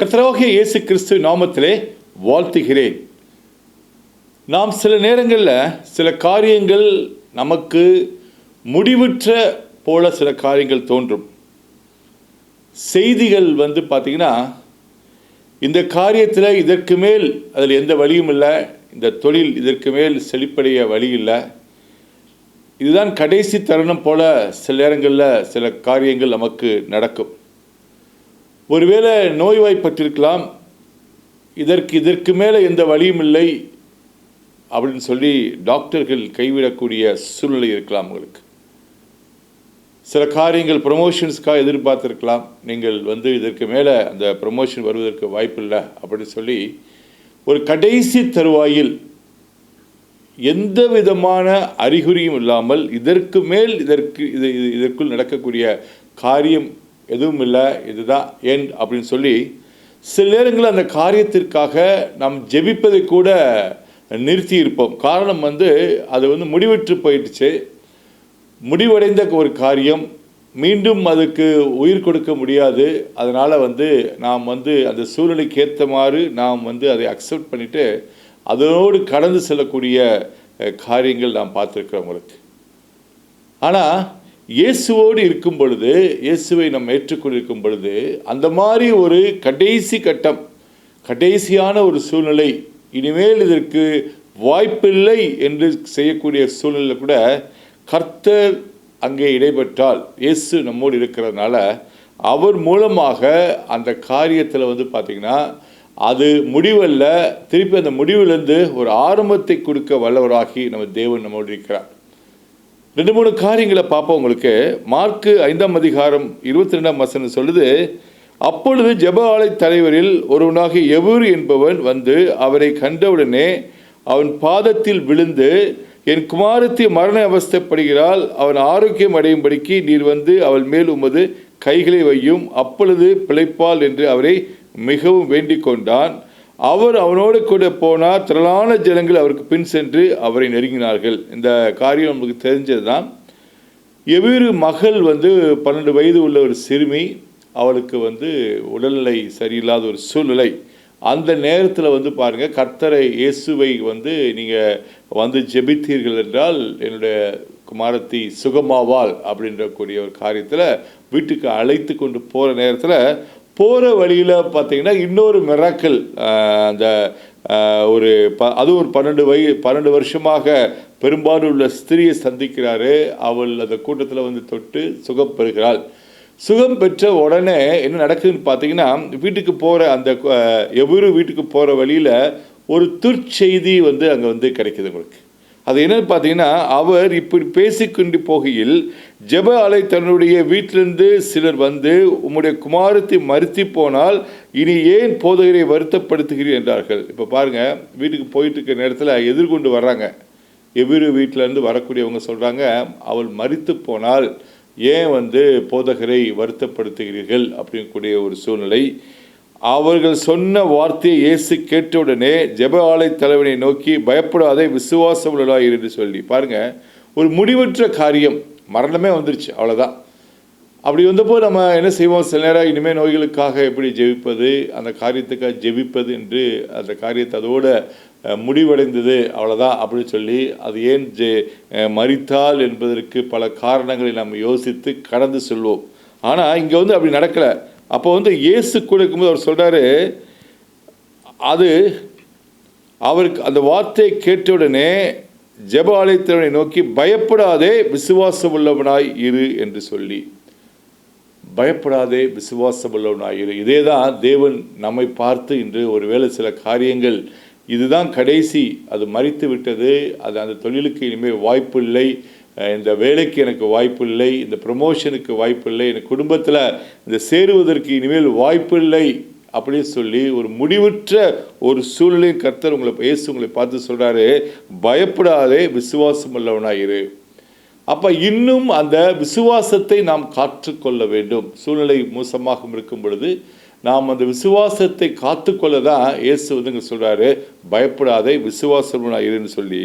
கர்த்தராகிய இயேசு கிறிஸ்து நாமத்திலே வாழ்த்துகிறேன். நாம் சில நேரங்களில் சில காரியங்கள் நமக்கு முடிவுற்ற போல சில காரியங்கள் தோன்றும். செய்திகள் வந்து பார்த்திங்கன்னா இந்த காரியத்தில் இதற்கு மேல் அதில் எந்த வழியும் இல்லை இந்த தொழில் இதற்கு மேல் செழிப்படைய வழி இல்லை. இதுதான் கடைசி தருணம் போல சில நேரங்களில் சில காரியங்கள் நமக்கு நடக்கும். ஒருவேளை நோய்வாய்ப்பட்டிருக்கலாம் இதற்கு இதற்கு மேலே எந்த வழியும் இல்லை அப்படின்னு சொல்லி டாக்டர்கள் கைவிடக்கூடிய சூழ்நிலை இருக்கலாம் உங்களுக்கு. சில காரியங்கள் ப்ரொமோஷன்ஸ்க்காக எதிர்பார்த்துருக்கலாம். நீங்கள் வந்து இதற்கு மேலே அந்த ப்ரொமோஷன் வருவதற்கு வாய்ப்பில்லை அப்படின்னு சொல்லி ஒரு கடைசி தருவாயில் எந்த விதமான அறிகுறியும் இல்லாமல் இதற்கு மேல் இதற்கு இது இது- இதற்குள் நடக்கக்கூடிய காரியம் எதுவும் இல்லை இதுதான் ஏன் அப்படின்னு சொல்லி சில நேரங்களில் அந்த காரியத்திற்காக நாம் ஜெபிப்பதை கூட நிறுத்தி இருப்போம் காரணம் வந்து அது வந்து முடிவெற்று போயிடுச்சு. முடிவடைந்த ஒரு காரியம் மீண்டும் அதுக்கு உயிர் கொடுக்க முடியாது. அதனால் வந்து நாம் வந்து அந்த சூழ்நிலைக்கு ஏற்றமாறு நாம் வந்து அதை அக்செப்ட் பண்ணிவிட்டு அதனோடு கடந்து செல்லக்கூடிய காரியங்கள் நாம் பார்த்துருக்கிறோம் உங்களுக்கு. ஆனால் இயேசுவோடு இருக்கும் பொழுது இயேசுவை நாம் ஏற்றுக்கொண்டிருக்கும் பொழுது அந்த மாதிரி ஒரு கடைசி கட்டம் கடைசியான ஒரு சூழ்நிலை இனிமேல் இதற்கு வாய்ப்பில்லை என்று செய்யக்கூடிய சூழ்நிலை கூட கர்த்தர் அங்கே இடைபெற்றால் இயேசு நம்மோடு இருக்கிறதுனால அவர் மூலமாக அந்த காரியத்தில் வந்து பார்த்திங்கன்னா அது முடிவல்ல திருப்பி அந்த முடிவிலிருந்து ஒரு ஆரம்பத்தை கொடுக்க வல்லவராகி நம்ம தேவன் நம்மோடு இருக்கிறார். ரெண்டு மூணு காரியங்களை பார்ப்போம் உங்களுக்கு. மார்க்கு ஐந்தாம் அதிகாரம் இருபத்தி ரெண்டாம் வசனம் சொல்லுது அப்பொழுது ஜெப ஆலை தலைவரில் ஒருவனாக எவரு என்பவன் வந்து அவரை கண்டவுடனே அவன் பாதத்தில் விழுந்து என் குமாரத்தி மரண அவஸ்தைப்படுகிறாள் அவன் ஆரோக்கியம் அடையும்படிக்கு நீர் வந்து அவள் மேல் உமது கைகளை வையும். அப்பொழுது பிழைப்பாள் என்று அவரை மிகவும் வேண்டிக் கொண்டான். அவர் அவனோடு கூட போனால் திரளான ஜனங்கள் அவருக்கு பின் சென்று அவரை நெருங்கினார்கள். இந்த காரியம் நமக்கு தெரிஞ்சது தான் எவ்வேறு மகள் வந்து பன்னெண்டு வயது உள்ள ஒரு சிறுமி. அவளுக்கு வந்து உடல்நிலை சரியில்லாத ஒரு சூழ்நிலை. அந்த நேரத்தில் வந்து பாருங்கள் கர்த்தரை இயேசுவை வந்து நீங்கள் வந்து ஜெபித்தீர்கள் என்றால் என்னுடைய குமாரத்தி சுகமாவாள் அப்படின்ற கூடிய ஒரு காரியத்தில் வீட்டுக்கு அழைத்து கொண்டு போகிற நேரத்தில் போகிற வழியில் பார்த்தீங்கன்னா இன்னொரு மிராக்கள் அந்த ஒரு ப அது ஒரு பன்னெண்டு வய பன்னெண்டு வருஷமாக பெரும்பாலும் உள்ள ஸ்திரியை சந்திக்கிறாரு. அவள் அந்த கூட்டத்தில் வந்து தொட்டு சுகம் பெறுகிறாள். சுகம் பெற்ற உடனே என்ன நடக்குதுன்னு பார்த்தீங்கன்னா வீட்டுக்கு போகிற அந்த எவ்வளோ வீட்டுக்கு போகிற வழியில் ஒரு துர்ச்செய்தி வந்து அங்கே வந்து கிடைக்கிது உங்களுக்கு. அது என்னன்னு பார்த்தீங்கன்னா அவர் இப்படி பேசிக்கொண்டு போகையில் ஜெப அலை தன்னுடைய வீட்டிலிருந்து சிலர் வந்து உம்முடைய குமாரத்தை மறுத்தி போனால் இனி ஏன் போதகரை வருத்தப்படுத்துகிறீர்? என்றார்கள். இப்போ பாருங்கள் வீட்டுக்கு போயிட்டு இருக்க நேரத்தில் எதிர்கொண்டு வர்றாங்க. எவ்விரு வீட்டிலேருந்து வரக்கூடியவங்க சொல்கிறாங்க அவள் மறித்து போனால் ஏன் வந்து போதகரை வருத்தப்படுத்துகிறீர்கள்? அப்படிங்கக்கூடிய ஒரு சூழ்நிலை அவர்கள் சொன்ன வார்த்தையை இயேசு கேட்டவுடனே ஜெப ஆலை தலைவனை நோக்கி பயப்படாதே விசுவாசம் உள்ளதாயிரு என்று சொல்லி. பாருங்க ஒரு முடிவற்ற காரியம். மரணமே வந்துருச்சு அவ்வளோதான் அப்படி வந்தப்போ நம்ம என்ன செய்வோம்? சில நேரம் இனிமேல் நோய்களுக்காக எப்படி ஜெபிப்பது அந்த காரியத்துக்காக ஜெபிப்பது என்று அந்த காரியத்தை அதோட முடிவடைந்தது அவ்வளோதான் அப்படின்னு சொல்லி அது ஏன் ஜெ மறித்தால் என்பதற்கு பல காரணங்களை நம்ம யோசித்து கடந்து செல்வோம். ஆனால் இங்கே வந்து அப்படி நடக்கலை. அப்போ வந்து இயேசு கூட இருக்கும்போது அவர் சொல்கிறாரு அது அவருக்கு அந்த வார்த்தையை கேட்டவுடனே ஜெப ஆலயத்தினை நோக்கி பயப்படாதே விசுவாசம் உள்ளவனாய் இரு என்று சொல்லி பயப்படாதே விசுவாசம் உள்ளவனாய் இரு. இதே தான் தேவன் நம்மை பார்த்து இன்று ஒருவேளை சில காரியங்கள் இதுதான் கடைசி அது மறித்து விட்டது அது அந்த தொழிலுக்கு இனிமேல் வாய்ப்பு இல்லை இந்த வேலைக்கு எனக்கு வாய்ப்பு இல்லை இந்த ப்ரமோஷனுக்கு வாய்ப்பு இல்லை என் குடும்பத்தில் இந்த சேருவதற்கு இனிமேல் வாய்ப்பு இல்லை அப்படின்னு சொல்லி ஒரு முடிவுற்ற ஒரு சூழ்நிலையும் கர்த்தர் உங்களை இயேசு உங்களை பார்த்து சொல்கிறாரு பயப்படாதே விசுவாசம் உள்ளவனாயிரு. அப்போ இன்னும் அந்த விசுவாசத்தை நாம் காற்றுக்கொள்ள வேண்டும். சூழ்நிலை மோசமாக இருக்கும் பொழுது நாம் அந்த விசுவாசத்தை காத்துக்கொள்ள தான் இயேசு வந்து சொல்கிறாரு பயப்படாதே விசுவாசம் இருன்னு சொல்லி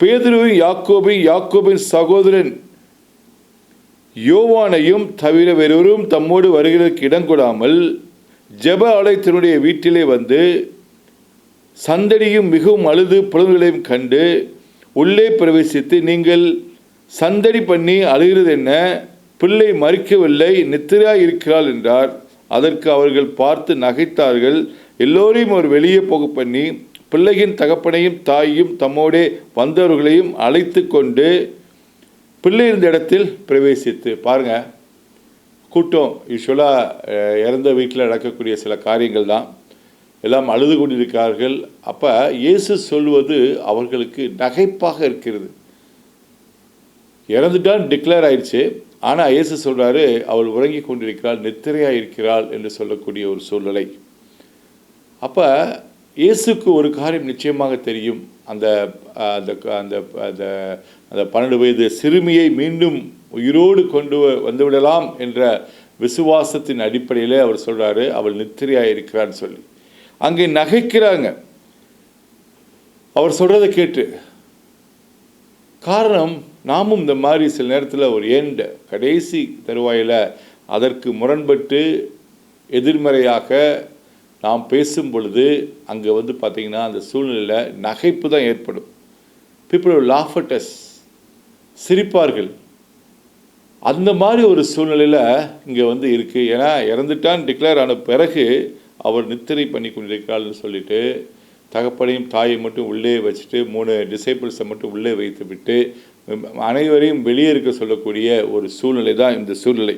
பேதுருவின் யாக்கோபை யாக்கோபின் சகோதரன் யோவானையும் தவிர வேறொரும் தம்மோடு வருகிறதற்கு இடம் கொடாமல் ஜெப ஆலயத்தினுடைய வீட்டிலே வந்து சந்தடியும் மிகவும் அழுது புலன்களையும் கண்டு உள்ளே பிரவேசித்து நீங்கள் சந்தடி பண்ணி அழுகிறது என்ன? பிள்ளை மறிக்கவில்லை நித்திராய் இருக்கிறாள் என்றார். அதற்கு அவர்கள் பார்த்து நகைத்தார்கள். எல்லோரையும் அவர் வெளியே போக பண்ணி பிள்ளையின் தகப்பனையும் தாயும் தம்மோடே வந்தவர்களையும் அழைத்து கொண்டு பிள்ளை இருந்த இடத்தில் பிரவேசித்து பாருங்க கூட்டம் யூஸ்வலாக இறந்த வீட்டில் நடக்கக்கூடிய சில காரியங்கள் தான். எல்லாம் அழுது கொண்டிருக்கிறார்கள். அப்போ இயேசு சொல்வது அவர்களுக்கு நகைப்பாக இருக்கிறது. இறந்துட்டான் டிக்ளேர் ஆயிடுச்சு ஆனால் இயேசு சொல்கிறாரு அவள் உறங்கி கொண்டிருக்கிறாள் நித்திரையாக இருக்கிறாள் என்று சொல்லக்கூடிய ஒரு சூழ்நிலை. அப்போ இயேசுக்கு ஒரு காரியம் நிச்சயமாக தெரியும். அந்த அந்த அந்த அந்த அந்த பன்னெண்டு வயது சிறுமியை மீண்டும் உயிரோடு கொண்டு வந்துவிடலாம் என்ற விசுவாசத்தின் அடிப்படையில் அவர் சொல்கிறாரு அவள் நித்திரையாக இருக்கிறான்னு சொல்லி. அங்கே நகைக்கிறாங்க. அவர் சொல்கிறத கேட்டு காரணம் நாமும் இந்த மாதிரி சில நேரத்தில் ஒரு ஏண்ட கடைசி தருவாயில் அதற்கு முரண்பட்டு எதிர்மறையாக நாம் பேசும் பொழுது அங்கே வந்து பார்த்திங்கன்னா அந்த சூழ்நிலையில் நகைப்பு தான் ஏற்படும். பீப்புள் லாஃபட்டஸ் சிரிப்பார்கள். அந்த மாதிரி ஒரு சூழ்நிலையில் இங்கே வந்து இருக்குது ஏன்னா இறந்துட்டான் டிக்ளேர் ஆன பிறகு அவர் நித்திரை பண்ணி கொண்டிருக்கிறாள்னு சொல்லிட்டு தகப்பனையும் தாயை மட்டும் உள்ளே வச்சுட்டு மூணு டிசைபிள்ஸை மட்டும் உள்ளே வைத்து விட்டு அனைவரையும் வெளியே இருக்க சொல்லக்கூடிய ஒரு சூழ்நிலை தான் இந்த சூழ்நிலை.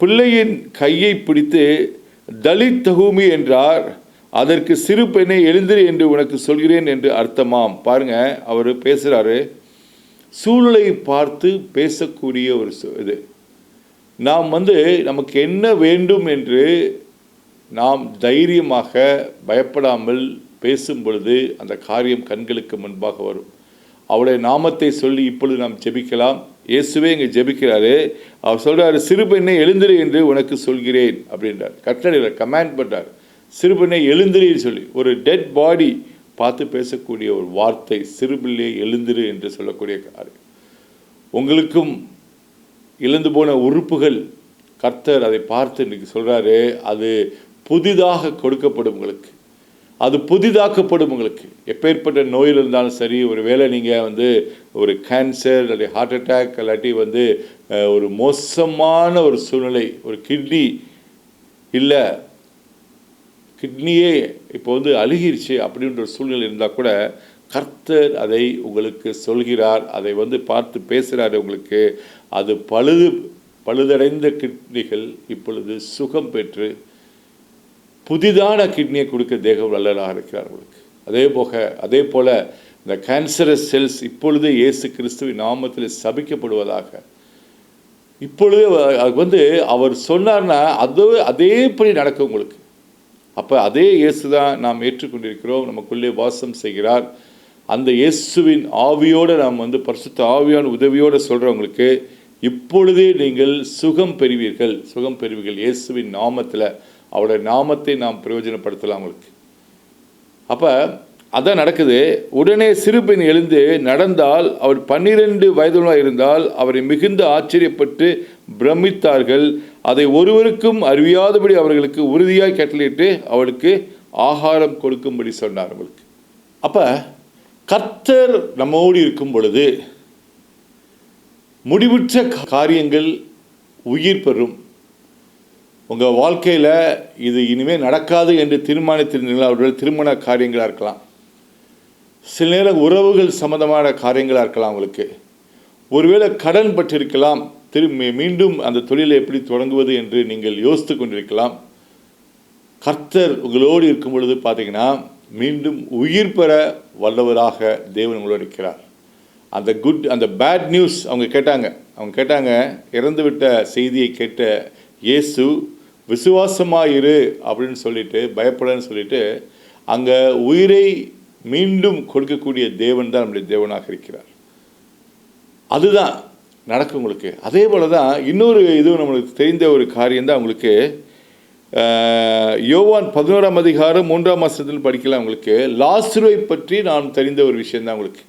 பிள்ளையின் கையை பிடித்து தலித் தகுமி என்றார். அதற்கு சிறு பெண்ணை எழுந்திரு என்று உனக்கு சொல்கிறேன் என்று அர்த்தமாம். பாருங்க அவர் பேசுகிறாரு சூழ்நிலையை பார்த்து பேசக்கூடிய ஒரு இது. நாம் வந்து நமக்கு என்ன வேண்டும் என்று நாம் தைரியமாக பயப்படாமல் பேசும் பொழுது அந்த காரியம் கண்களுக்கு முன்பாக வரும். அவளுடைய நாமத்தை சொல்லி இப்பொழுது நாம் ஜெபிக்கலாம். இயேசுவே இங்கே ஜெபிக்கிறாரு. அவர் சொல்கிறாரு சிறுபெண்ணை எழுந்திரு என்று உனக்கு சொல்கிறேன் அப்படின்றார். கட்டளையில் கமாண்ட் பண்ணுறார் சிறுபெண்ணை எழுந்திரின்னு சொல்லி ஒரு டெட் பாடி பார்த்து பேசக்கூடிய ஒரு வார்த்தை சிறுபிள்ளையை எழுந்திரு என்று சொல்லக்கூடிய காரியம். உங்களுக்கும் இழந்து போன உறுப்புகள் கர்த்தர் அதை பார்த்து இன்றைக்கி சொல்கிறாரு அது புதிதாக கொடுக்கப்படும் உங்களுக்கு. அது புதிதாக்கப்படும் உங்களுக்கு. எப்பேற்பட்ட நோயில் இருந்தாலும் சரி ஒரு வேளை நீங்கள் வந்து ஒரு கேன்சர் இல்லாட்டி ஹார்ட் அட்டாக் இல்லாட்டி வந்து ஒரு மோசமான ஒரு சூழ்நிலை ஒரு கிட்னி இல்லை கிட்னியே இப்போ வந்து அழுகிருச்சு அப்படின்ற ஒரு சூழ்நிலை இருந்தால் கூட கர்த்தர் அதை உங்களுக்கு சொல்கிறார் அதை வந்து பார்த்து பேசுகிறார் உங்களுக்கு. அது பழுது பழுதடைந்த கிட்னிகள் இப்பொழுது சுகம் பெற்று புதிதான கிட்னியை கொடுக்க தேக வல்லராக இருக்கிறார் உங்களுக்கு. அதே போக அதே போல இந்த கேன்சரஸ் செல்ஸ் இப்பொழுது இயேசு கிறிஸ்துவின் நாமத்தில் சபிக்கப்படுவதாக. இப்பொழுது அது வந்து அவர் சொன்னார்னா அது அதேபடி நடக்கும் உங்களுக்கு. அப்போ அதே இயேசு தான் நாம் ஏற்றுக்கொண்டிருக்கிறோம் நமக்குள்ளே வாசம் செய்கிறார். அந்த இயேசுவின் ஆவியோடு நாம் வந்து பரிசுத்த ஆவியான உதவியோடு சொல்கிறவங்களுக்கு இப்பொழுதே நீங்கள் சுகம் பெறுவீர்கள் சுகம் பெறுவீர்கள் இயேசுவின் நாமத்தில். அவருடைய நாமத்தை நாம் பிரயோஜனப்படுத்தலாம் அவங்களுக்கு அப்போ அதான் நடக்குது. உடனே சிறுபெண் எழுந்து நடந்தால் அவர் பன்னிரெண்டு வயதுள்ளா இருந்தால் அவரை மிகுந்த ஆச்சரியப்பட்டு பிரமித்தார்கள். அதை ஒருவருக்கும் அறியாதபடி அவர்களுக்கு உறுதியாக கட்டளையிட்டு அவளுக்கு ஆகாரம் கொடுக்கும்படி சொன்னார் அவளுக்கு. அப்போ கர்த்தர் நம்மோடு இருக்கும் பொழுது முடிவுற்ற காரியங்கள் உயிர் பெறும். உங்கள் வாழ்க்கையில் இது இனிமேல் நடக்காது என்று தீர்மானித்திருந்தீங்களா அவர்கள் திருமண காரியங்களாக இருக்கலாம். சில நேரம் உறவுகள் சம்பந்தமான காரியங்களாக இருக்கலாம் உங்களுக்கு ஒருவேளை கடன் பட்டிருக்கலாம். திரும்பி மீண்டும் அந்த தொழிலை எப்படி தொடங்குவது என்று நீங்கள் யோசித்து கொண்டிருக்கலாம். கர்த்தர் உங்களோடு இருக்கும் பொழுது பார்த்தீங்கன்னா மீண்டும் உயிர் பெற வல்லவராக தேவன் உங்களோடு இருக்கிறார். அந்த குட் அந்த பேட் நியூஸ் அவங்க கேட்டாங்க. அவங்க கேட்டாங்க இறந்துவிட்ட செய்தியை கேட்ட இயேசு விசுவாசமாயிரு அப்படின்னு சொல்லிட்டு பயப்படன்னு சொல்லிட்டு அங்கே உயிரை மீண்டும் கொடுக்கக்கூடிய தேவன் தான் நம்முடைய தேவனாக இருக்கிறார். அதுதான் நடக்கும் உங்களுக்கு. அதே போல தான் இன்னொரு இது நம்மளுக்கு தெரிந்த ஒரு காரியம் தான் உங்களுக்கு யோவான் பதினோராம் அதிகாரம் மூன்றாம் மாதத்தில் படிக்கலாம் உங்களுக்கு. லாஸ்ருவை பற்றி நான் தெரிந்த ஒரு விஷயம் தான் உங்களுக்கு.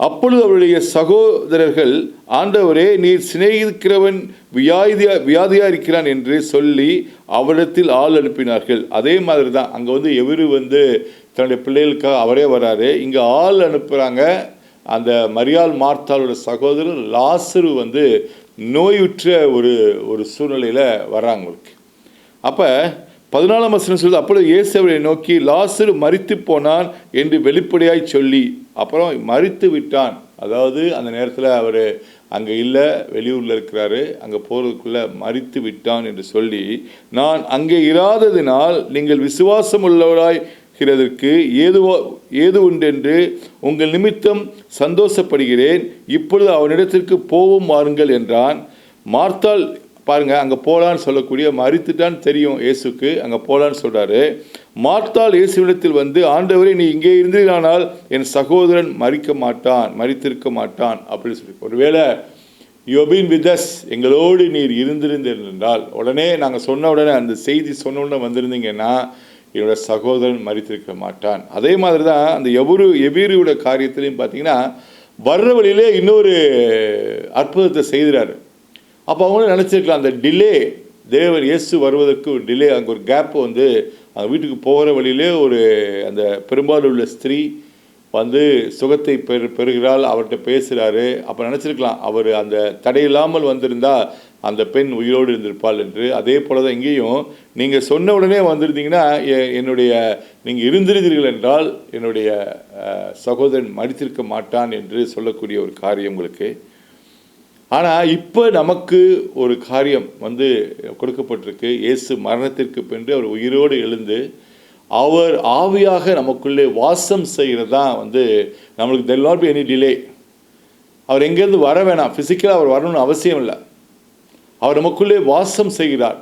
அப்பொழுது அவருடைய சகோதரர்கள் ஆண்டவரே நீர் சிநேகிக்கிறவன் வியாதியா வியாதியா இருக்கிறான் என்று சொல்லி அவரிடத்தில் ஆள் அனுப்பினார்கள். அதே மாதிரி தான் அங்கே வந்து எவரு வந்து தன்னுடைய பிள்ளைகளுக்காக அவரே வராரு இங்கே ஆள் அனுப்புகிறாங்க அந்த மரியாள் மார்த்தாளோட சகோதரர் லாசரு வந்து நோயுற்ற ஒரு ஒரு சூழ்நிலையில் வர்றாங்க உங்களுக்கு அப்போ பதினாலாம் வசனம் சொல்லுது அப்பொழுது இயேசு அவரை நோக்கி லாசரு மறித்து போனான் என்று வெளிப்படையாய் சொல்லி அப்புறம் மறித்து விட்டான். அதாவது அந்த நேரத்தில் அவர் அங்கே இல்லை வெளியூரில் இருக்கிறாரு. அங்கே போகிறதுக்குள்ளே மறித்து விட்டான் என்று சொல்லி நான் அங்கே இராததினால் நீங்கள் விசுவாசம் உள்ளவராய் இருக்கிறதற்கு ஏதுவோ ஏது உண்டென்று உங்கள் நிமித்தம் சந்தோஷப்படுகிறேன். இப்பொழுது அவனிடத்திற்கு போவும் வாருங்கள் என்றான். மார்த்தால் பாருங்கள் அங்கே போகலான்னு சொல்லக்கூடிய மறித்துட்டான்னு தெரியும் இயேசுக்கு. அங்கே போகலான்னு சொல்கிறாரு மார்த்தாள் இயேசுவிடத்தில் வந்து ஆண்டவரை நீ இங்கே இருந்தீர்களானால் என் சகோதரன் மறிக்க மாட்டான் மறித்திருக்க மாட்டான் அப்படின்னு சொல்லி. ஒருவேளை யோபின் விதஸ் எங்களோடு நீர் இருந்திருந்தீர்கள் என்றால் உடனே நாங்கள் சொன்ன உடனே அந்த செய்தி சொன்ன உடனே வந்திருந்தீங்கன்னா என்னோட சகோதரன் மறித்திருக்க மாட்டான். அதே மாதிரி தான் அந்த எவரு எவீரியோட காரியத்திலையும் பார்த்தீங்கன்னா வர்ற வழியிலே இன்னொரு அற்புதத்தை செய்கிறாரு. அப்போ அவங்களும் நினச்சிருக்கலாம் அந்த டிலே தேவர் இயேசு வருவதற்கு ஒரு டிலே அங்கே ஒரு கேப் வந்து அந்த வீட்டுக்கு போகிற வழியிலே ஒரு அந்த பெரும்பாலும் உள்ள ஸ்திரீ வந்து சுகத்தை பெறு பெறுகிறாள் அவர்கிட்ட பேசுகிறாரு அப்போ நினச்சிருக்கலாம் அவர் அந்த தடையில்லாமல் வந்திருந்தால் அந்த பெண் உயிரோடு இருந்திருப்பாள் என்று. அதே போல தான் இங்கேயும் நீங்கள் சொன்ன உடனே வந்திருந்தீங்கன்னா எ- என்னுடைய நீங்கள் இருந்திருந்தீர்கள் என்றால் என்னுடைய சகோதரன் மடித்திருக்க மாட்டான் என்று சொல்லக்கூடிய ஒரு காரியம் உங்களுக்கு. ஆனால் இப்போ நமக்கு ஒரு காரியம் வந்து கொடுக்கப்பட்டிருக்கு. இயேசு மரணத்திற்கு பின்பு அவர் உயிரோடு எழுந்து அவர் ஆவியாக நமக்குள்ளே வாசம் செய்கிறது தான் வந்து நம்மளுக்கு there'll not be any delay அவர் எங்கேருந்து வர வேணாம். ஃபிசிக்கலாக அவர் வரணும்னு அவசியம் இல்லை. அவர் நமக்குள்ளே வாசம் செய்கிறார்.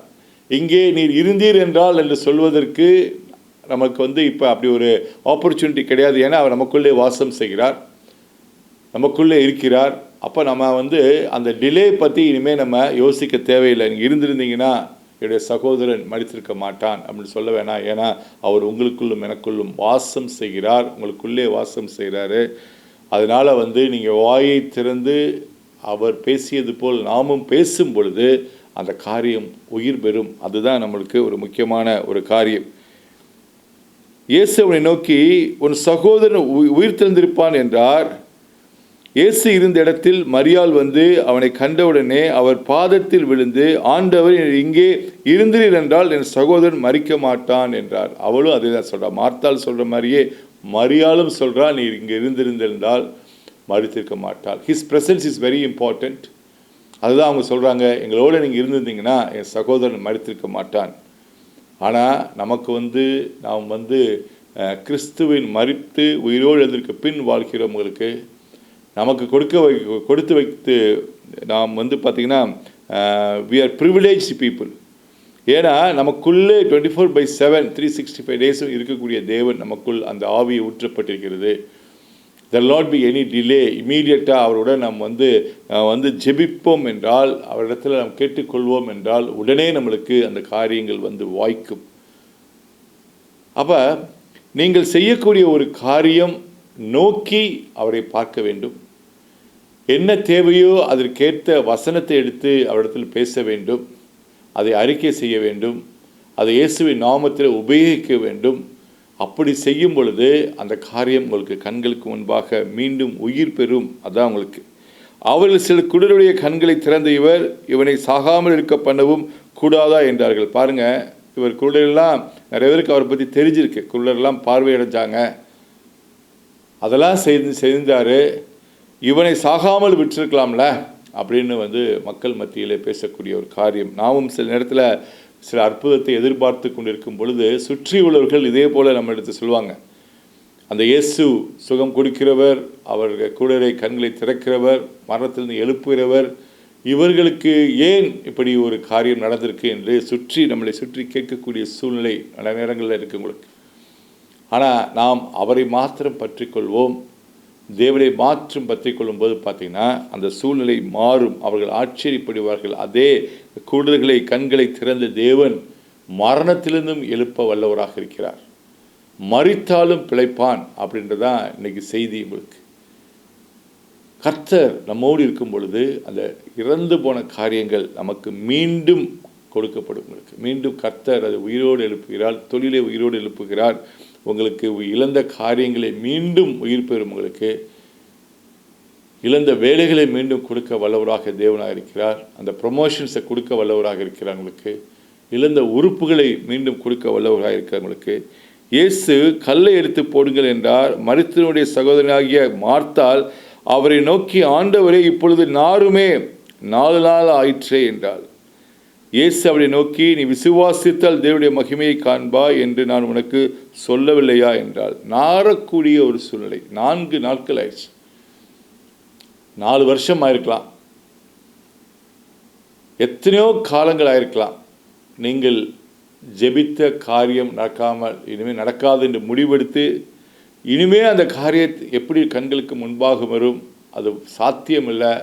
இங்கே நீர் இருந்தீர் என்றால் என்று சொல்வதற்கு நமக்கு வந்து இப்போ அப்படி ஒரு ஆப்பர்ச்சுனிட்டி கிடையாது. ஏன்னா அவர் நமக்குள்ளே வாசம் செய்கிறார். நமக்குள்ளே இருக்கிறார். அப்போ நம்ம வந்து அந்த டிலே பற்றி இனிமேல் நம்ம யோசிக்க தேவையில்லை. நீங்கள் இருந்திருந்தீங்கன்னா என்னுடைய சகோதரன் மடித்திருக்க மாட்டான் அப்படின்னு சொல்ல வேணாம். ஏன்னா அவர் உங்களுக்குள்ளும் எனக்குள்ளும் வாசம் செய்கிறார். உங்களுக்குள்ளே வாசம் செய்கிறாரு. அதனால் வந்து நீங்கள் வாயை திறந்து அவர் பேசியது போல் நாமும் பேசும் பொழுது அந்த காரியம் உயிர் பெறும். அதுதான் நம்மளுக்கு ஒரு முக்கியமான ஒரு காரியம். இயேசுவனை நோக்கி உன் சகோதரன் உயிர் திறந்திருப்பான் என்றார். இயேசு இருந்த இடத்தில் மரியாள் வந்து அவனை கண்டவுடனே அவர் பாதத்தில் விழுந்து ஆண்டவர் இங்கே இருந்தீர் என்றால் என் சகோதரன் மறிக்க மாட்டான் என்றார். அவளும் அதே தான் சொல்கிறான் மார்த்தால் சொல்கிற மாதிரியே மரியாளும் சொல்கிறா நீ இங்கே இருந்திருந்திருந்தால் மறுத்திருக்க மாட்டாள். His presence is very important அதுதான் அவங்க சொல்கிறாங்க எங்களோட நீங்கள் இருந்திருந்தீங்கன்னா என் சகோதரன் மறுத்திருக்க மாட்டான். ஆனால் நமக்கு வந்து நாம் வந்து கிறிஸ்துவின் மறித்து உயிரோடு எழுந்திருக்க பின் வாழ்கிறவங்களுக்கு நமக்கு கொடுக்க வை கொடுத்து வைத்து நாம் வந்து பார்த்திங்கன்னா வி ஆர் ப்ரிவிலேஜ் பீப்புள் ஏன்னா நமக்குள்ளே twenty four by seven three sixty five டேஸும் இருக்கக்கூடிய தேவன் நமக்குள் அந்த ஆவியை ஊற்றப்பட்டிருக்கிறது. There not be any delay இமீடியட்டாக அவருடன் நாம் வந்து வந்து ஜெபிப்போம் என்றால் அவரிடத்தில் நாம் கேட்டுக்கொள்வோம் என்றால் உடனே நம்மளுக்கு அந்த காரியங்கள் வந்து வாய்க்கும். அப்போ நீங்கள் செய்யக்கூடிய ஒரு காரியம் நோக்கி அவரை பார்க்க வேண்டும். என்ன தேவையோ அதற்கேற்ற வசனத்தை எடுத்து அவரிடத்தில் பேச வேண்டும். அதை அறிக்கை செய்ய வேண்டும். அதை இயேசுவின் நாமத்தில் உபயோகிக்க வேண்டும். அப்படி செய்யும் பொழுது அந்த காரியம் உங்களுக்கு கண்களுக்கு முன்பாக மீண்டும் உயிர் பெறும். அதான் உங்களுக்கு. அவர்கள் சில குடலுடைய கண்களை திறந்த இவர் இவனை சாகாமல் இருக்க பண்ணவும் கூடாதா என்றார்கள். பாருங்க இவர் குருடரெல்லாம் நிறைய பேருக்கு அவரை பற்றி தெரிஞ்சிருக்கு. குருடரெல்லாம் பார்வையடைஞ்சாங்க. அதெல்லாம் செய்து செய்தார். இவனை சாகாமல் விட்டிருக்கலாம்ல அப்படின்னு வந்து மக்கள் மத்தியில் பேசக்கூடிய ஒரு காரியம். நாமும் சில நேரத்தில் சில அற்புதத்தை எதிர்பார்த்து கொண்டிருக்கும் பொழுது சுற்றி உள்ளவர்கள் இதே போல் நம்ம எடுத்து சொல்லுவாங்க. அந்த இயேசு சுகம் கொடுக்கிறவர் அவர்கள் கூடரை கண்களை திறக்கிறவர் மரணத்திலிருந்து எழுப்புகிறவர் இவர்களுக்கு ஏன் இப்படி ஒரு காரியம் நடந்திருக்கு என்று சுற்றி நம்மளை சுற்றி கேட்கக்கூடிய சூழ்நிலை பல நேரங்களில் இருக்கு உங்களுக்கு. ஆனால் நாம் அவரை மாத்திரம் பற்றி கொள்வோம். தேவனை மாற்றும் பற்றி கொள்ளும்போது பார்த்தீங்கன்னா அந்த சூழ்நிலை மாறும். அவர்கள் ஆச்சரியப்படுவார்கள். அதே கூடுதல்களை கண்களை திறந்த தேவன் மரணத்திலிருந்தும் எழுப்ப வல்லவராக இருக்கிறார். மறித்தாலும் பிழைப்பான் அப்படின்றதான் இன்னைக்கு செய்தி உங்களுக்கு. கர்த்தர் நம்மோடு இருக்கும் பொழுது அந்த இறந்து போன காரியங்கள் நமக்கு மீண்டும் கொடுக்கப்படும் உங்களுக்கு. மீண்டும் கர்த்தர் அதை உயிரோடு எழுப்புகிறார் தொழிலை உயிரோடு எழுப்புகிறார். உங்களுக்கு இழந்த காரியங்களை மீண்டும் உயிர் பெறும் உங்களுக்கு. இழந்த வேலைகளை மீண்டும் கொடுக்க வல்லவராக தேவனாக இருக்கிறார். அந்த ப்ரொமோஷன்ஸை கொடுக்க வல்லவராக இருக்கிறார் உங்களுக்கு. இழந்த உறுப்புகளை மீண்டும் கொடுக்க வல்லவராக இருக்கிறவங்களுக்கு இயேசு கல்லை எடுத்து போடுங்கள் என்றார். மருத்துவனுடைய சகோதரனாகிய மார்த்தால் அவரை நோக்கி ஆண்டவரே இப்பொழுது நாருமே நாலு நாள் ஆயிற்றே என்றாள். இயேசு அவரை நோக்கி நீ விசுவாசித்தால் தேவனுடைய மகிமையை காண்பா என்று நான் உனக்கு சொல்லவில்லையா என்றால் நாரக்கூடிய ஒரு சூழ்நிலை. நான்கு நாட்கள் ஆயிடுச்சு. நாலு வருஷம் ஆயிருக்கலாம். எத்தனையோ காலங்கள் ஆயிருக்கலாம். நீங்கள் ஜெபித்த காரியம் நடக்காமல் இனிமேல் நடக்காது என்று முடிவெடுத்து இனிமே அந்த காரியத்தை எப்படி கண்களுக்கு முன்பாக வரும் அது சாத்தியமில்லை.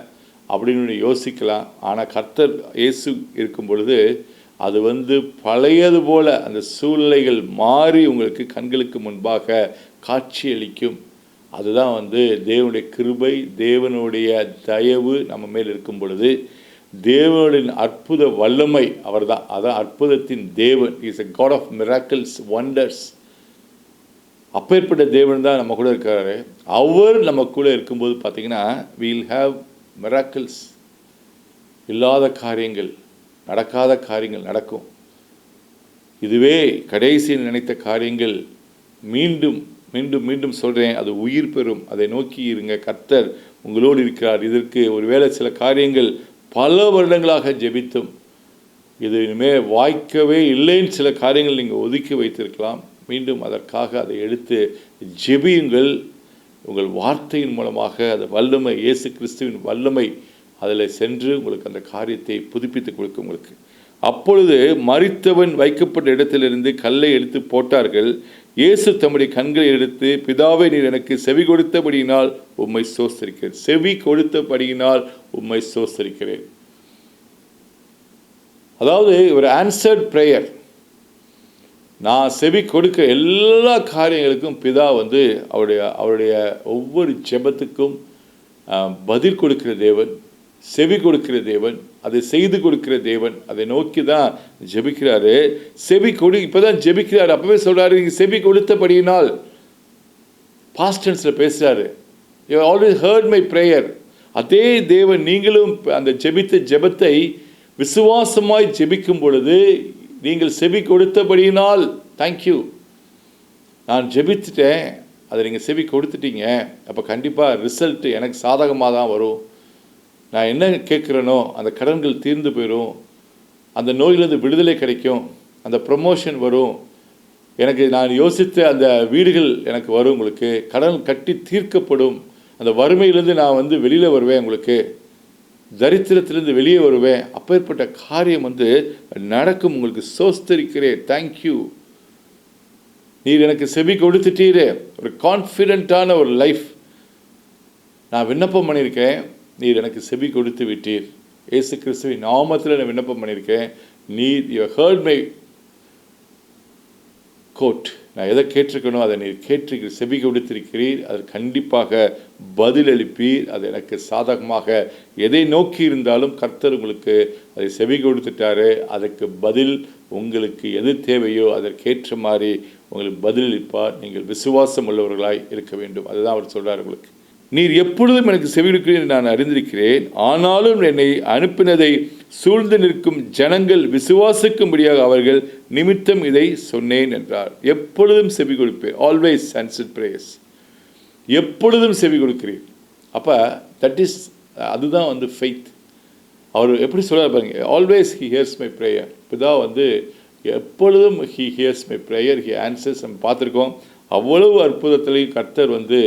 அப்படின்னு யோசிக்கலாம். ஆனால் கர்த்தர் இயேசு இருக்கும் பொழுது அது வந்து பழையது போல அந்த சூழ்நிலைகள் மாறி உங்களுக்கு கண்களுக்கு முன்பாக காட்சியளிக்கும். அதுதான் வந்து தேவனுடைய கிருபை தேவனுடைய தயவு நம்ம மேல் இருக்கும் பொழுது தேவனுடைய அற்புத வல்லமை அவர்தான். அதான் அற்புதத்தின் தேவன். Is a God of miracles wonders அப்பேற்பட்ட தேவன் தான் நம்ம கூட இருக்காரு அவர் நம்ம கூட இருக்கும்போது பார்த்தீங்கன்னா வீல் ஹாவ் மிராக்கிள்ஸ் இல்லாத காரியங்கள் நடக்காத காரியங்கள் நடக்கும். இதுவே கடைசியில் நினைத்த காரியங்கள். மீண்டும் மீண்டும் மீண்டும் சொல்கிறேன் அது உயிர் பெறும். அதை நோக்கி இருங்க. கர்த்தர் உங்களோடு இருக்கிறார். இதற்கு ஒருவேளை சில காரியங்கள் பல வருடங்களாக ஜெபித்தும் இது இனிமேல் வாய்க்கவே இல்லைன்னு சில காரியங்கள் நீங்கள் ஒதுக்கி வைத்திருக்கலாம். மீண்டும் அதற்காக அதை எடுத்து ஜெபியுங்கள். உங்கள் வார்த்தையின் மூலமாக அந்த வல்லமை இயேசு கிறிஸ்துவின் வல்லமை அதில் சென்று உங்களுக்கு அந்த காரியத்தை புதுப்பித்து கொடுக்கும் உங்களுக்கு. அப்பொழுது மறித்தவன் வைக்கப்பட்ட இடத்திலிருந்து கல்லை எடுத்து போட்டார்கள். இயேசு தம்முடைய கண்களை எடுத்து பிதாவை நீர் எனக்கு செவி கொடுத்தபடியினால் உம்மை சோசரிக்கிறேன். செவி கொடுத்தபடியினால் உம்மை சோசரிக்கிறேன். அதாவது ஒரு ஆன்சர்ட் ப்ரேயர் நான் செவி கொடுக்க எல்லா காரியங்களுக்கும் பிதா வந்து அவருடைய அவருடைய ஒவ்வொரு ஜெபத்துக்கும் பதில் கொடுக்கிற தேவன் செவி கொடுக்கிற தேவன் அதை செய்து கொடுக்கிற தேவன் அதை நோக்கி தான் ஜெபிக்கிறாரு. செவி கொடு இப்பதான் ஜெபிக்கிறாரு. அப்போவே சொல்கிறாரு நீங்கள் செவி கொடுத்தபடியினால் பாஸ்டன்ஸில் பேசுகிறாரு you always heard my prayer அதே தேவன் நீங்களும் அந்த ஜெபித்த ஜெபத்தை விசுவாசமாய் ஜெபிக்கும் பொழுது நீங்கள் செவி கொடுத்தபடியினால். தேங்க்யூ நான் ஜெபித்துட்டேன். அதை நீங்கள் செவி கொடுத்துட்டீங்க. அப்போ கண்டிப்பாக ரிசல்ட்டு எனக்கு சாதகமாக தான் வரும். நான் என்ன கேட்குறேனோ அந்த கடன்கள் தீர்ந்து போயிடும் அந்த நோயிலிருந்து விடுதலை கிடைக்கும். அந்த ப்ரொமோஷன் வரும். எனக்கு நான் யோசித்த அந்த வீடுகள் எனக்கு வரும் உங்களுக்கு. கடன் கட்டி தீர்க்கப்படும். அந்த வறுமையிலேருந்து நான் வந்து வெளியில் வருவேன் உங்களுக்கு. தரித்திரத்திலிருந்து வெளியே வருவேன். அப்பேற்பட்ட காரியம் வந்து நடக்கும். உங்களுக்கு சோஸ்தரிக்கிறேன். தேங்க்யூ நீர் எனக்கு செவி கொடுத்துட்டீரே. ஒரு கான்ஃபிடென்ட்டான ஒரு லைஃப் நான் விண்ணப்பம் பண்ணியிருக்கேன். நீர் எனக்கு செவி கொடுத்து விட்டீர். ஏசு கிறிஸ்துவின் நாமத்தில் நான் விண்ணப்பம் பண்ணியிருக்கேன். நீர் யூ ஹர்ட் மை கோட் நான் எதை கேட்டிருக்கணும் அதை நீர் கேட்டு செவி கொடுத்திருக்கிறீர் அது கண்டிப்பாக பதிலளிப்பீர். அது எனக்கு சாதகமாக எதை நோக்கி இருந்தாலும் கர்த்தர் உங்களுக்கு அதை செவி கொடுத்துட்டாரு. அதுக்கு பதில் உங்களுக்கு எது தேவையோ அதற்கேற்ற மாதிரி உங்களுக்கு பதிலளிப்பார். நீங்கள் விசுவாசம் உள்ளவர்களாய் இருக்க வேண்டும். அதுதான் அவர் சொல்கிறார் உங்களுக்கு. நீர் எப்பொழுதும் எனக்கு செவிடுக்கிறேன் நான் அறிந்திருக்கிறேன். ஆனாலும் என்னை அனுப்பினதை சூழ்ந்து நிற்கும் ஜனங்கள் விசுவாசிக்கும்படியாக அவர்கள் நிமித்தம் இதை சொன்னேன் என்றார். எப்பொழுதும் செவி கொடுப்பேன். ஆல்வேஸ் ஆன்சர் பிரேயர்ஸ் எப்பொழுதும் செவி கொடுக்கிறீர் அப்போ தட் இஸ் அதுதான் வந்து ஃபெய்த் அவர் எப்படி சொல்ல பாருங்க. Always he hears my prayer இப்போதான் வந்து எப்பொழுதும் he hears my prayer he answers நம்ம பார்த்துருக்கோம். அவ்வளவு அற்புதத்திலையும் கர்த்தர் வந்து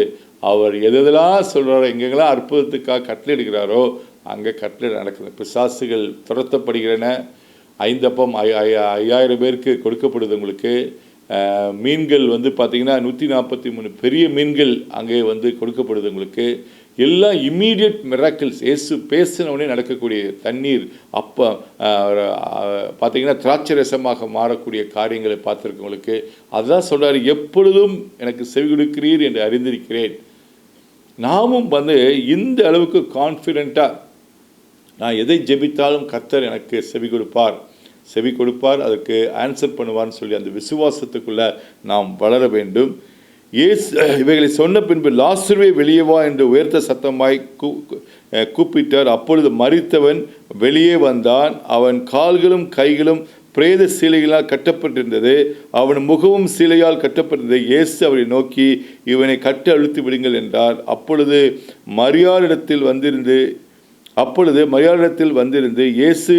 அவர் எதெல்லாம் சொல்கிறாரோ எங்கெங்கெல்லாம் அற்புதத்துக்காக கட்டளிடுகிறாரோ அங்கே கட்டளை நடக்குது. பிசாசுகள் துரத்தப்படுகிறன ஐந்தப்பம் ஐ ஐயாயிரம் பேருக்கு கொடுக்கப்படுது உங்களுக்கு. மீன்கள் வந்து பார்த்தீங்கன்னா நூற்றி நாற்பத்தி மூணு பெரிய மீன்கள் அங்கே வந்து கொடுக்கப்படுது உங்களுக்கு. எல்லாம் இம்மீடியட் மிராக்கிள்ஸ் ஏசு பேசினவுடனே நடக்கக்கூடிய தண்ணீர் அப்போ பார்த்தீங்கன்னா திராட்சை ரசமாக மாறக்கூடிய காரியங்களை பார்த்துருக்கவங்களுக்கு அதுதான் சொல்கிறார் எப்பொழுதும் எனக்கு செவி கொடுக்கிறீர் என்று அறிந்திருக்கிறேன். நாமும் வந்து இந்த அளவுக்கு கான்ஃபிடெண்ட்டாக நான் எதை ஜெபித்தாலும் கத்தர் எனக்கு செவி கொடுப்பார். செவி கொடுப்பார் அதுக்கு ஆன்சர் பண்ணுவார்னு சொல்லி அந்த விசுவாசத்துக்குள்ளே நாம் வளர வேண்டும். ஏசு இவைகளை சொன்ன பின்பு லாசுருவே வெளியே வா என்று உயர்த்த சத்தமாய் கூ கூப்பிட்டார். அப்பொழுது மறித்தவன் வெளியே வந்தான். அவன் கால்களும் கைகளும் பிரேத சீலைகளால் கட்டப்பட்டிருந்தது. அவன் முகமும் சீலையால் கட்டப்பட்டிருந்தது. இயேசு அவரை நோக்கி இவனை கட்டு அழுத்தி விடுங்கள் என்றார். அப்பொழுது மரியாரிடத்தில் வந்திருந்து அப்பொழுது மரியாளிடத்தில் வந்திருந்து இயேசு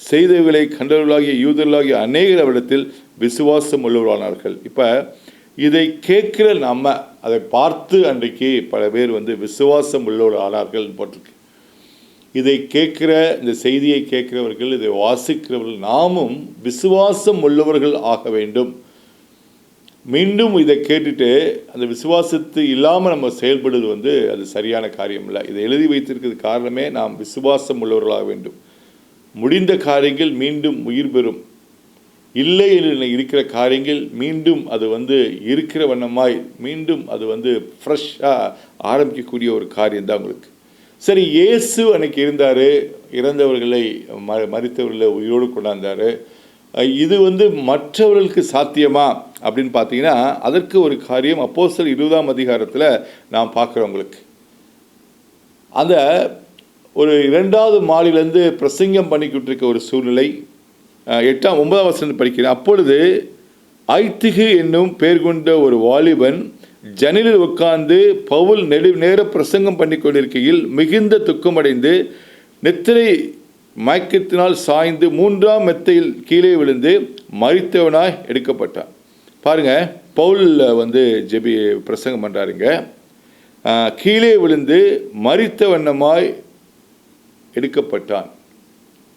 செய்தவைகளை கண்டவர்களாகிய யூதர்களாகிய அநேகர் அவரிடத்தில் விசுவாசம் உள்ளவர்களானார்கள். இப்போ இதை கேட்கிற நம்ம அதை பார்த்து அன்றைக்கு பல பேர் வந்து விசுவாசம் உள்ளவர் ஆனார்கள் போட்டிருக்கு. இதை கேட்கிற இந்த செய்தியை கேட்கிறவர்கள் இதை வாசிக்கிறவர்கள் நாமும் விசுவாசம் உள்ளவர்கள் ஆக வேண்டும். மீண்டும் இதை கேட்டுட்டு அந்த விசுவாசத்து இல்லாமல் நம்ம செயல்படுவது வந்து அது சரியான காரியம் இல்லை இதை எழுதி வைத்திருக்கிறது காரணமே நாம் விசுவாசம் உள்ளவர்களாக வேண்டும். முடிந்த காரியங்கள் மீண்டும் உயிர் பெறும். இல்லை என்று இருக்கிற காரியங்கள் மீண்டும் அது வந்து இருக்கிற வண்ணமாய் மீண்டும் அது வந்து ஃப்ரெஷ்ஷாக ஆரம்பிக்கக்கூடிய ஒரு காரியம் தான் உங்களுக்கு. சரி இயேசு அன்னைக்கு இருந்தார் இறந்தவர்களை ம மறித்தவர்களை உயிரோடு கொண்டாந்தார். இது வந்து மற்றவர்களுக்கு சாத்தியமா? அப்படின்னு பார்த்தீங்கன்னா அதற்கு ஒரு காரியம் அப்போஸ்தலர் இருபதாம் அதிகாரத்தில் நாம் பார்க்குறவங்களுக்கு அந்த ஒரு இரண்டாவது மாலிலேருந்து பிரசங்கம் பண்ணிக்கிட்டு இருக்க ஒரு சூழ்நிலை எட்டாம் ஒன்பதாம் வருஷம் படிக்கிறேன். அப்பொழுது ஐத்திகு என்னும் பேர் கொண்ட ஒரு வாலிபன் ஜனலில் உட்கார்ந்து பவுல் நெடு நேர பிரசங்கம் பண்ணி கொண்டிருக்கையில் மிகுந்த துக்கமடைந்து நெத்திரை மயக்கத்தினால் சாய்ந்து மூன்றாம் மெத்தையில் கீழே விழுந்து மறித்தவனாய் எடுக்கப்பட்டான். பாருங்க பவுல் வந்து ஜெபி பிரசங்கம் பண்ணுறாருங்க கீழே விழுந்து மறித்த வண்ணமாய் எடுக்கப்பட்டான்.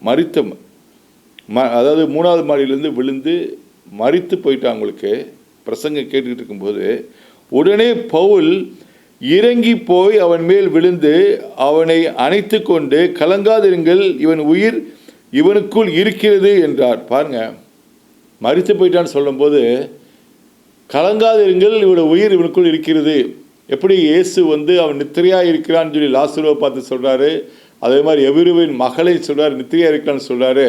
மறித்த ம- அதாவது மூணாவது மாடியிலேருந்து விழுந்து மறித்து போயிட்டான் உங்களுக்கு. பிரசங்கம் கேட்டுக்கிட்டு இருக்கும்போது உடனே பவுல் இறங்கி போய் அவன் மேல் விழுந்து அவனை அணைத்து கொண்டு கலங்காதிருங்கள் இவன் உயிர் இவனுக்குள் இருக்கிறது என்றார். பாருங்க மறித்து போயிட்டான்னு சொல்லும்போது கலங்காதிருங்கள் இவனோட உயிர் இவனுக்குள் இருக்கிறது. எப்படி இயேசு வந்து அவன் நித்திரையாக இருக்கிறான்னு சொல்லி லாசுருவை பார்த்து சொல்கிறாரு அதே மாதிரி எவிருவின் மகளை சொல்கிறார் நித்திரையாக இருக்கான்னு சொல்கிறாரு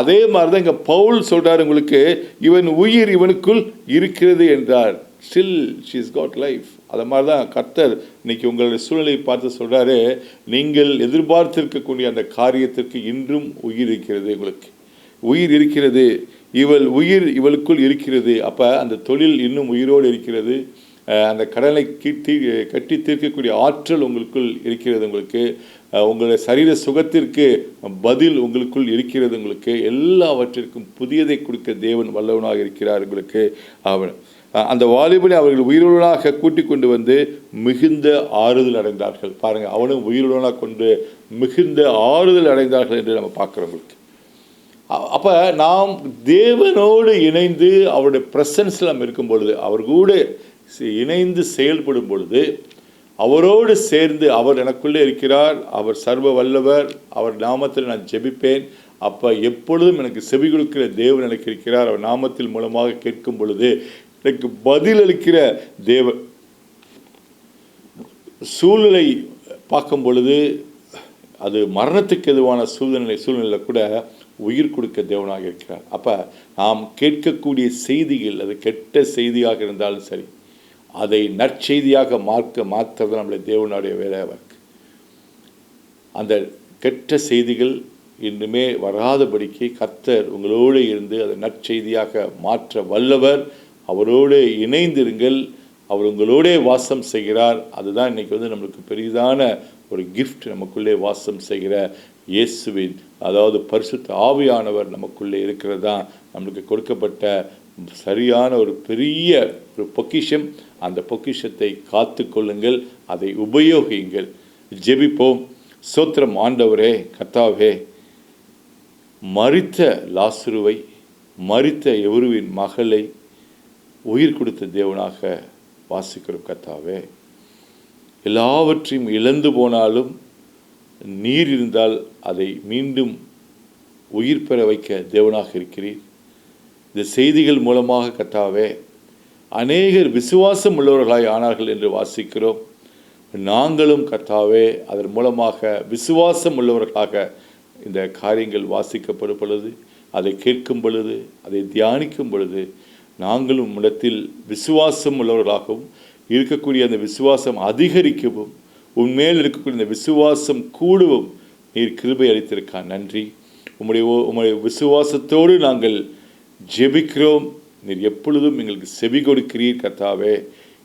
அதே மாதிரி தான் இங்கே பவுல் சொல்கிறார் உங்களுக்கு இவன் உயிர் இவனுக்குள் இருக்கிறது என்றார். ஸ்டில் ஷீஸ் காட் லைஃப் அதை மாதிரி தான் கர்த்தர் இன்னைக்கு உங்களுடைய சூழ்நிலையை பார்த்து சொல்கிறாரு நீங்கள் எதிர்பார்த்திருக்கக்கூடிய அந்த காரியத்திற்கு இன்றும் உயிர் இருக்கிறது உங்களுக்கு உயிர் இருக்கிறது. இவள் உயிர் இவளுக்குள் இருக்கிறது. அப்போ அந்த தொழில் இன்னும் உயிரோடு இருக்கிறது. அந்த கடலை கீட்டி கட்டி தீர்க்கக்கூடிய ஆற்றல் உங்களுக்குள் இருக்கிறது உங்களுக்கு. உங்களுடைய சரீர சுகத்திற்கு பதில் உங்களுக்குள் இருக்கிறது உங்களுக்கு. எல்லாவற்றிற்கும் புதியதை கொடுக்க தேவன் வல்லவனாக இருக்கிறார் உங்களுக்கு. அவன் அந்த வாலிபனை அவர்கள் உயிருடனாக கூட்டிக் கொண்டு வந்து மிகுந்த ஆறுதல் அடைந்தார்கள். பாருங்க அவனும் உயிருடனாக கொண்டு மிகுந்த ஆறுதல் அடைந்தார்கள் என்று நம்ம பார்க்குறவங்களுக்கு அப்போ நாம் தேவனோடு இணைந்து அவருடைய ப்ரெசன்ஸில் நம்ம இருக்கும் பொழுது அவர் கூட இணைந்து செயல்படும் பொழுது அவரோடு சேர்ந்து அவர் எனக்குள்ளே இருக்கிறார் அவர் சர்வ வல்லவர் அவர் நாமத்தில் நான் ஜெபிப்பேன் அப்போ எப்பொழுதும் எனக்கு செவி கொடுக்கிற தேவன் எனக்கு இருக்கிறார் அவர் நாமத்தில் மூலமாக கேட்கும் பொழுது எனக்கு பதிலளிக்கிற தேவன் சூழ்நிலை பார்க்கும் பொழுது அது மரணத்துக்கு எதுவான சூழ்நிலை சூழ்நிலையில் கூட உயிர் கொடுக்க தேவனாக இருக்கிறார். அப்போ நாம் கேட்கக்கூடிய செய்திகள் அது கெட்ட செய்தியாக இருந்தாலும் சரி அதை நற்செய்தியாக மாற்ற மாற்றுறது நம்மளுடைய தேவனுடைய வேலையாக இருக்கு அந்த கெட்ட செய்திகள் இன்னுமே வராதபடிக்கு கர்த்தர் உங்களோடு இருந்து அதை நற்செய்தியாக மாற்ற வல்லவர். அவரோடு இணைந்திருங்கள். அவர் உங்களோடே வாசம் செய்கிறார். அதுதான் இன்னைக்கு வந்து நம்மளுக்கு பெரிதான ஒரு கிஃப்ட் நமக்குள்ளே வாசம் செய்கிற இயேசுவின் அதாவது பரிசுத்த ஆவியானவர் நமக்குள்ளே இருக்கிறது? தான் நம்மளுக்கு கொடுக்கப்பட்ட சரியான ஒரு பெரிய ஒரு பொக்கிஷம். அந்த பொக்கிஷத்தை காத்து கொள்ளுங்கள். அதை உபயோகியுங்கள். ஜெபிப்போம். சோத்திரம் ஆண்டவரே கத்தாவே மரித்த லாசுருவை மறித்த எவருவின் மகளை உயிர் கொடுத்த தேவனாக வாசிக்கிறோம் கத்தாவே எல்லாவற்றையும் இழந்து போனாலும் நீர் இருந்தால் அதை மீண்டும் உயிர் பெற வைக்க தேவனாக இருக்கிறீர். இந்த செய்திகள் மூலமாக கத்தாவே அநேகர் விசுவாசம் உள்ளவர்களாய் ஆனார்கள் என்று வாசிக்கிறோம். நாங்களும் கர்த்தாவே அதன் மூலமாக விசுவாசம் உள்ளவர்களாக இந்த காரியங்கள் வாசிக்கப்படும் பொழுது அதை கேட்கும் பொழுது அதை தியானிக்கும் பொழுது நாங்களும் உம்மிடத்தில் விசுவாசம் உள்ளவர்களாகவும் இருக்கக்கூடிய அந்த விசுவாசம் அதிகரிக்கவும் உன்மேல் இருக்கக்கூடிய அந்த விசுவாசம் கூடவும் நீர் கிருபை அளித்திருக்கா நன்றி. உம்முடைய ஓ- உம்முடைய விசுவாசத்தோடு நாங்கள் ஜெபிக்கிறோம். நீர் எப்பொழுதும் எங்களுக்கு செவி கொடுக்கிறீர் கர்த்தாவே.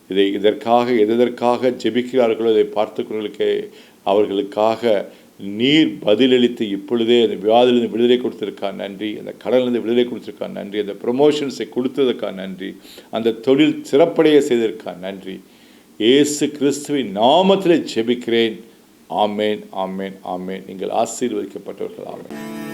இதை இதற்காக எதற்காக ஜெபிக்கிறார்களோ இதை பார்த்துக்கிறவர்களுக்கு அவர்களுக்காக நீர் பதிலளித்து இப்பொழுதே அந்த வியாதிலிருந்து விடுதலை கொடுத்ததுக்காக நன்றி அந்த கடலிருந்து விடுதலை கொடுத்திருக்கா நன்றி அந்த ப்ரொமோஷன்ஸை கொடுத்ததுக்காக நன்றி அந்த தொழில் சிறப்படைய செய்ததற்காக நன்றி. இயேசு கிறிஸ்துவின் நாமத்தில் ஜெபிக்கிறேன். ஆமேன் ஆமேன் ஆமேன். நீங்கள் ஆசீர்வதிக்கப்பட்டவர்கள் ஆமேன்.